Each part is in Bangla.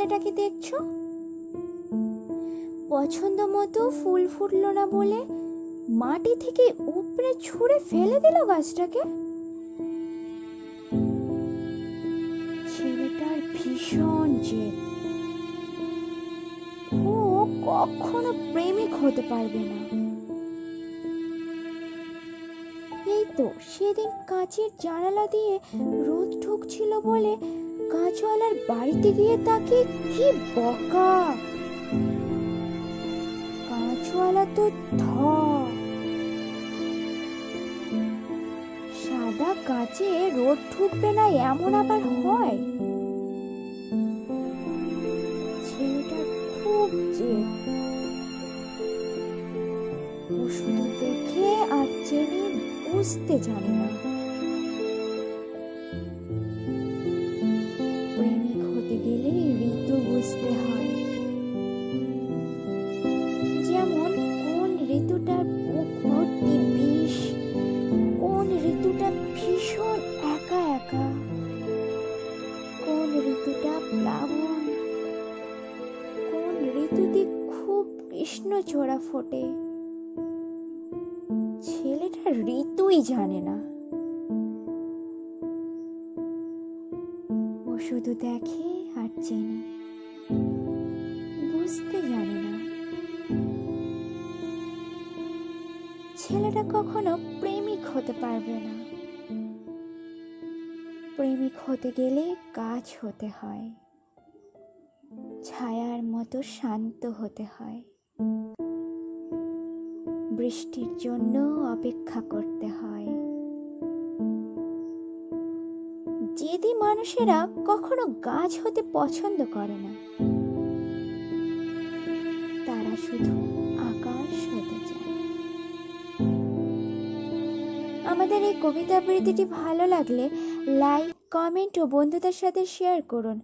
ছেলেটাকে দেখছ? পছন্দ মতো ফুল ফুটল না বলে মাটি থেকে উপরে ছুঁড়ে ফেলে দিল গাছটাকে? ছেলেটার ভীষণ জেদ। ও কখনো প্রেমিক হতে পারবে না। এই তো সেদিন কাঁচের জানালা দিয়ে রোদ ঢুকছিল বলে কাঁচওয়ালার বাড়িতে গিয়ে তাকে কি বকা? কাঁচওয়ালা তো থ সাদা কাঁচে রোদ ঢুকবে না এমন আবার হয়? ছেলেটা খুব জেদ। ও শুধু দেখে আর চেনে বুঝতে জানে না। ঋতু হয় যেমন কোন ঋতুটা বুক ভর্তি বিষ, কোন ঋতুটা ভীষণ একা একা, কোন ঋতুটা প্লাবন, কোন ঋতুতে খুব কৃষ্ণ চোরা ফোটে। ছেলেটা ঋতুই জানে না। ও শুধু দেখে আর চেনে। বুঝতে জানে না। ছেলেটা কখনো প্রেমিক হতে পারবে না। প্রেমিক হতে গেলে গাছ হতে হয়। ছায়ার মতো শান্ত হতে হয়। বৃষ্টির জন্য অপেক্ষা করতে মানুষেরা কখনো গাছ হতে পছন্দ করে না। তারা শুধু আকাশ হতে চায়। আমাদের এই কবিতা আবৃত্তিটি ভালো লাগলে লাইক, কমেন্ট ও বন্ধুদের সাথে শেয়ার করুন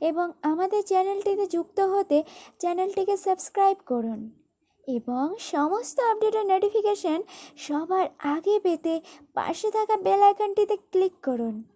এবং আমাদের চ্যানেলটিতে যুক্ত হতে চ্যানেলটিকে সাবস্ক্রাইব করুন এবং সমস্ত আপডেটের নোটিফিকেশন সবার আগে পেতে পাশে থাকা বেল আইকনটিতে ক্লিক করুন।